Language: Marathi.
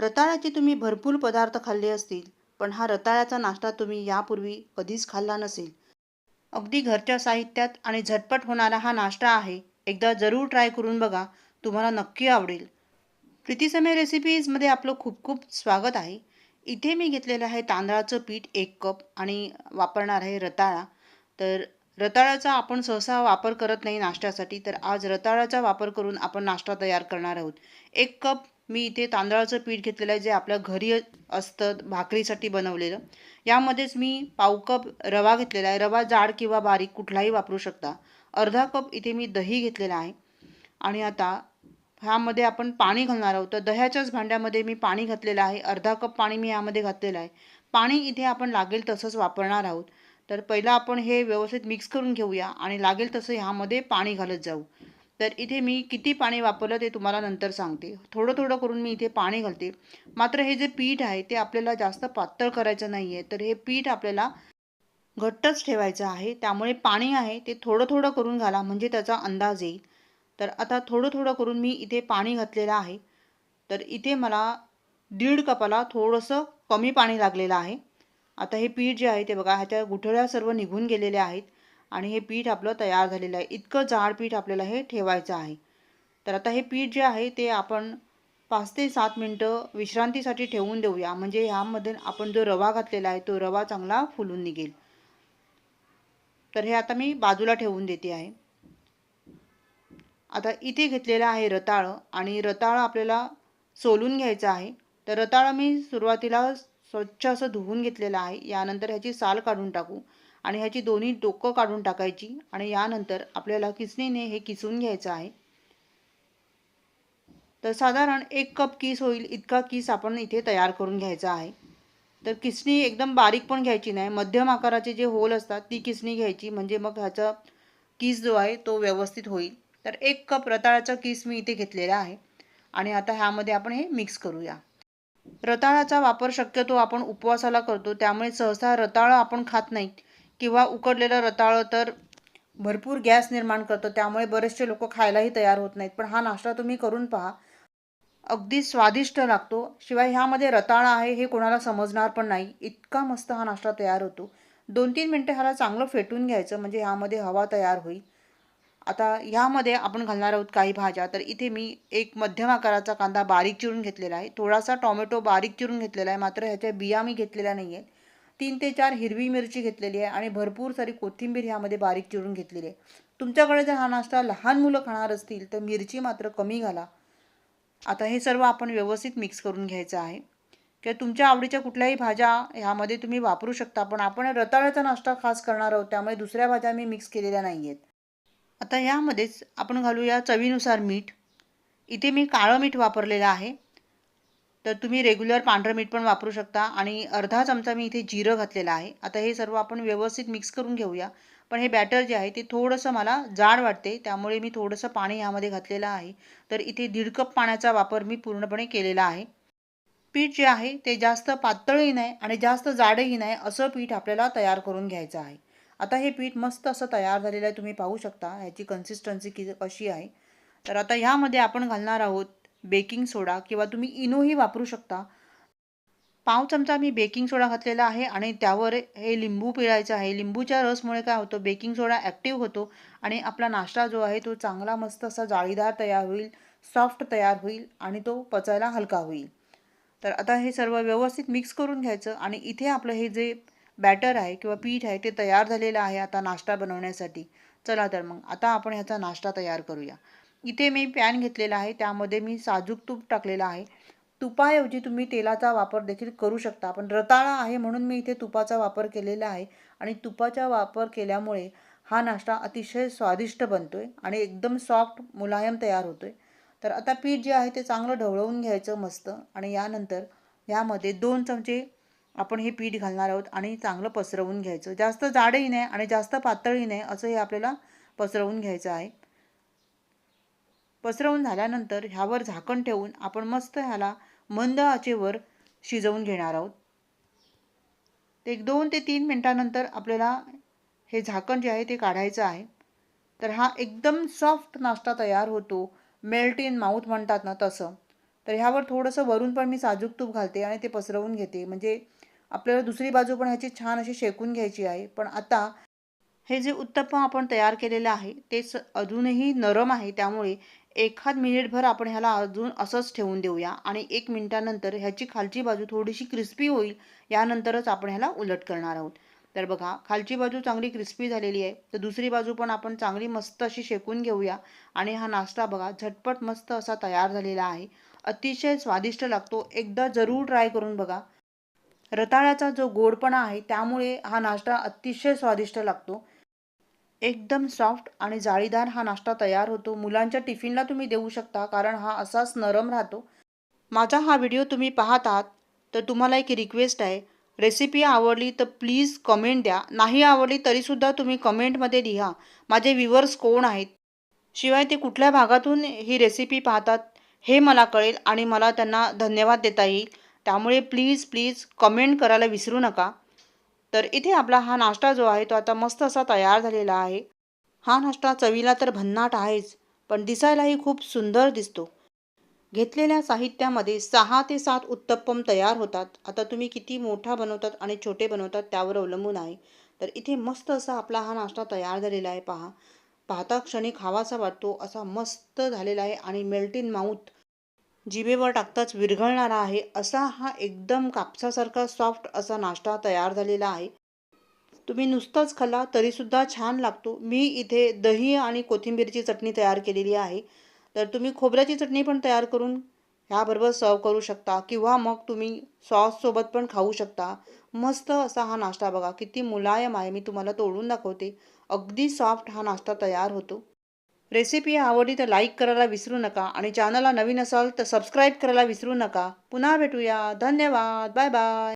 रताळ्याचे तुम्ही भरपूर पदार्थ खाल्ले असतील पण हा रताळ्याचा नाश्ता तुम्ही यापूर्वी कधीच खाल्ला नसेल. अगदी घरच्या साहित्यात आणि झटपट होणारा हा नाश्ता आहे एकदा जरूर ट्राय करून बघा तुम्हाला नक्की आवडेल. प्रीतीसमय रेसिपीजमध्ये आपलं खूप खूप स्वागत आहे. इथे मी घेतलेलं आहे तांदळाचं पीठ एक कप आणि वापरणार आहे रताळा. तर रताळ्याचा आपण सहसा वापर करत नाही नाश्त्यासाठी तर आज रताळ्याचा वापर करून आपण नाश्ता तयार करणार आहोत. एक कप मी इथे तांदळाचं पीठ घेतलेलं आहे जे आपल्या घरी असतं भाकरीसाठी बनवलेलं. यामध्येच मी पाव कप रवा घेतलेला आहे. रवा जाड किंवा बारीक कुठलाही वापरू शकता. अर्धा कप इथे मी दही घेतलेला आहे. आणि आता ह्यामध्ये आपण पाणी घालणार आहोत. तर दह्याच्याच भांड्यामध्ये मी पाणी घातलेलं आहे. अर्धा कप पाणी मी यामध्ये घातलेलं आहे. पाणी इथे आपण लागेल तसंच वापरणार आहोत. तर पहिलं आपण हे व्यवस्थित मिक्स करून घेऊया आणि लागेल तसं ह्यामध्ये पाणी घालत जाऊ. तर इथे मी किती पाणी वापरलं ते तुम्हाला नंतर सांगते. थोडं थोडं करून मी इथे पाणी घालते. मात्र हे जे पीठ आहे ते आपल्याला जास्त पातळ करायचं नाही आहे तर हे पीठ आपल्याला घट्टच ठेवायचं आहे. त्यामुळे पाणी आहे ते थोडं थोडं करून घाला म्हणजे त्याचा अंदाज येईल. तर आता थोडं थोडं करून मी इथे पाणी घातलेलं आहे. तर इथे मला दीड कपाला थोडंसं कमी पाणी लागलेलं आहे. आता हे पीठ जे आहे ते बघा ह्याच्या गुठळ्या सर्व निघून गेलेल्या आहेत. आणि हे पीठ आपलं तयार झालेलं आहे. इतकं जाड पीठ आपल्याला हे ठेवायचं आहे. तर आता हे पीठ जे आहे ते आपण पाच ते सात मिनटं विश्रांतीसाठी ठेवून देऊया. म्हणजे ह्यामध्ये आपण जो रवा घातलेला आहे तो रवा चांगला फुलून निघेल. तर हे आता मी बाजूला ठेवून देते आहे. आता इथे घेतलेलं आहे रताळं आणि रताळं आपल्याला सोलून घ्यायचं आहे. तर रताळं मी सुरुवातीला स्वच्छ असं धुवून घेतलेलं आहे. यानंतर ह्याची साल काढून टाकू. आणि ह्याची दोन्ही डोकं काढून टाकायची आणि यानंतर आपल्याला किसणीने हे किसून घ्यायचं आहे. तर साधारण एक कप किस होईल इतका किस आपण इथे तयार करून घ्यायचा आहे. तर किसणी एकदम बारीक पण घ्यायची नाही मध्यम आकाराचे जे होल असतात ती किसणी घ्यायची म्हणजे मग ह्याचा किस जो आहे तो व्यवस्थित होईल. तर एक कप रताळ्याचा किस मी इथे घेतलेला आहे आणि आता ह्यामध्ये आपण हे मिक्स करूया. रताळाचा वापर शक्यतो आपण उपवासाला करतो त्यामुळे सहसा रताळं आपण खात नाही किंवा उकडलेलं रताळं तर भरपूर गॅस निर्माण करतं. त्यामुळे बरेचसे लोक खायलाही तयार होत नाहीत. पण हा नाश्ता तुम्ही करून पहा. अगदी स्वादिष्ट लागतो. शिवाय ह्यामध्ये रताळा आहे हे कोणाला समजणार पण नाही. इतका मस्त हा नाश्ता तयार होतो. दोन तीन मिनटं ह्याला चांगलं फेटून घ्यायचं. म्हणजे ह्यामध्ये हवा तयार होईल. आता ह्यामध्ये आपण घालणार आहोत काही भाज्या. तर इथे मी एक मध्यम आकाराचा कांदा बारीक चिरून घेतलेला आहे. थोडासा टॉमॅटो बारीक चिरून घेतलेला आहे. मात्र ह्याच्या बिया मी घेतलेल्या नाही आहेत तीन ते चार हिरवी मिरची घेतलेली आहे आणि भरपूर सारी कोथिंबीर ह्यामध्ये बारीक चिरून घेतलेली आहे. तुमच्याकडे जर हा नाश्ता लहान मुलं खाणार असतील तर मिरची मात्र कमी घाला. आता हे सर्व आपण व्यवस्थित मिक्स करून घ्यायचं आहे. किंवा तुमच्या आवडीच्या कुठल्याही भाज्या ह्यामध्ये तुम्ही वापरू शकता पण आपण रताळ्याचा नाश्ता खास करणार आहोत त्यामुळे दुसऱ्या भाज्या मी मिक्स केलेल्या नाही आहेत आता यामध्येच आपण घालूया चवीनुसार मीठ. इथे मी काळं मीठ वापरलेलं आहे. तर तुम्ही रेग्युलर पांढरं मीठ पण वापरू शकता. आणि अर्धा चमचा मी इथे जिरं घातलेलं आहे. आता हे सर्व आपण व्यवस्थित मिक्स करून घेऊया. पण हे बॅटर जे आहे ते थोडंसं मला जाड वाटते. त्यामुळे मी थोडंसं पाणी यामध्ये घातलेलं आहे. तर इथे दीड कप पाण्याचा वापर मी पूर्णपणे केलेला आहे. पीठ जे आहे ते जास्त पातळही नाही आणि जास्त जाडही नाही असं पीठ आपल्याला तयार करून घ्यायचं आहे. आता हे पीठ मस्त असं तयार झालेलं आहे तुम्ही पाहू शकता. ह्याची कन्सिस्टन्सी कि कशी आहे. तर आता ह्यामध्ये आपण घालणार आहोत बेकिंग सोडा किंवा तुम्ही इनोही वापरू शकता. पाव चमचा मी बेकिंग सोडा घातलेला आहे आणि त्यावर हे लिंबू पिळायचं आहे. लिंबूच्या रसमुळे काय होतं बेकिंग सोडा ॲक्टिव्ह होतो आणि आपला नाश्ता जो आहे तो चांगला मस्त असा जाळीदार तयार होईल सॉफ्ट तयार होईल आणि तो पचायला हलका होईल. तर आता हे सर्व व्यवस्थित मिक्स करून घ्यायचं आणि इथे आपलं हे जे बॅटर आहे किंवा पीठ आहे ते तयार झालेलं आहे आता नाश्ता बनवण्यासाठी. चला तर मग आता आपण ह्याचा नाश्ता तयार करूया. इथे मी पॅन घेतलेला आहे त्यामध्ये मी साजूक तूप टाकलेलं आहे. तुपाऐवजी तुम्ही तेलाचा वापर देखील करू शकता. पण रताळा आहे म्हणून मी इथे तुपाचा वापर केलेला आहे आणि तुपाचा वापर केल्यामुळे हा नाश्ता अतिशय स्वादिष्ट बनतो आहे आणि एकदम सॉफ्ट मुलायम तयार होतो आहे तर आता पीठ जे आहे ते चांगलं ढवळवून घ्यायचं मस्त आणि यानंतर यामध्ये दोन चमचे आपण हे पीठ घालणार आहोत आणि चांगलं पसरवून घ्यायचं. जास्त जाडही नाही आणि जास्त पातळही नाही असं हे आपल्याला पसरवून घ्यायचं आहे. पसरवून झाल्यानंतर ह्यावर झाकण ठेवून आपण मस्त ह्याला मंद आचेवर शिजवून घेणार आहोत. एक दोन ते तीन मिनटानंतर आपल्याला हे झाकण जे आहे ते काढायचं आहे. तर हा एकदम सॉफ्ट नाश्ता तयार होतो. मेल्ट इन माऊथ म्हणतात ना तसं. तर ह्यावर थोडंसं वरून पण मी साजूक तूप घालते आणि ते पसरवून घेते. म्हणजे आपल्याला दुसरी बाजू पण ह्याची छान अशी शेकून घ्यायची आहे. पण आता हे जे उत्तप्पम आपण तयार केलेलं आहे ते स अजूनही नरम आहे. त्यामुळे एखाद मिनिटभर आपण ह्याला अजून असंच ठेवून देऊया आणि एक मिनिटानंतर ह्याची खालची बाजू थोडीशी क्रिस्पी होईल यानंतरच आपण ह्याला उलट करणार आहोत. तर बघा खालची बाजू चांगली क्रिस्पी झालेली आहे तर दुसरी बाजू पण आपण चांगली मस्त अशी शेकून घेऊया आणि हा नाश्ता बघा झटपट मस्त असा तयार झालेला आहे. अतिशय स्वादिष्ट लागतो एकदा जरूर ट्राय करून बघा. रताळ्याचा जो गोडपणा आहे त्यामुळे हा नाश्ता अतिशय स्वादिष्ट लागतो. एकदम सॉफ्ट आणि जाळीदार हा नाश्ता तयार होतो. मुलांच्या टिफिनला तुम्ही देऊ शकता कारण हा असाच नरम राहतो. माझा हा व्हिडिओ तुम्ही पाहत आहात तर तुम्हाला एक रिक्वेस्ट आहे. रेसिपी आवडली तर प्लीज कमेंट द्या. नाही आवडली तरीसुद्धा तुम्ही कमेंटमध्ये लिहा. माझे व्ह्युअर्स कोण आहेत? शिवाय ते कुठल्या भागातून ही रेसिपी पाहतात हे मला कळेल आणि मला त्यांना धन्यवाद देता येईल. त्यामुळे प्लीज प्लीज कमेंट करायला विसरू नका. तर इथे आपला हा नाश्ता जो आहे तो आता मस्त असा तयार झालेला आहे. हा नाश्ता चवीला तर भन्नाट आहेच पण दिसायलाही खूप सुंदर दिसतो. घेतलेल्या साहित्यामध्ये सहा ते सात उत्तप्पम तयार होतात. आता तुम्ही किती मोठा बनवतात आणि छोटे बनवतात त्यावर अवलंबून आहे. तर इथे मस्त असा आपला हा नाश्ता तयार झालेला आहे. पहा पाहता क्षणी खावासा वाटतो. असा मस्त झालेला आहे आणि मेल्ट इन माऊथ जिभेवर टाकताच विरघळणारा आहे. असा हा एकदम कापसासारखा सॉफ्ट असा नाश्ता तयार झालेला आहे. तुम्ही नुसताच खाल्ला तरीसुद्धा छान लागतो. मी इथे दही आणि कोथिंबीरची चटणी तयार केलेली आहे. तर तुम्ही खोबऱ्याची चटणी पण तयार करून ह्याबरोबर सर्व करू शकता किंवा मग तुम्ही सॉससोबत पण खाऊ शकता. मस्त असा हा नाश्ता बघा. किती मुलायम आहे. मी तुम्हाला तोडून दाखवते. अगदी सॉफ्ट हा नाश्ता तयार होतो. रेसिपी आवडली तर लाईक करायला विसरू नका आणि चॅनलला नवीन असाल तर सबस्क्राईब करायला विसरू नका. पुन्हा भेटूया. धन्यवाद. Bye bye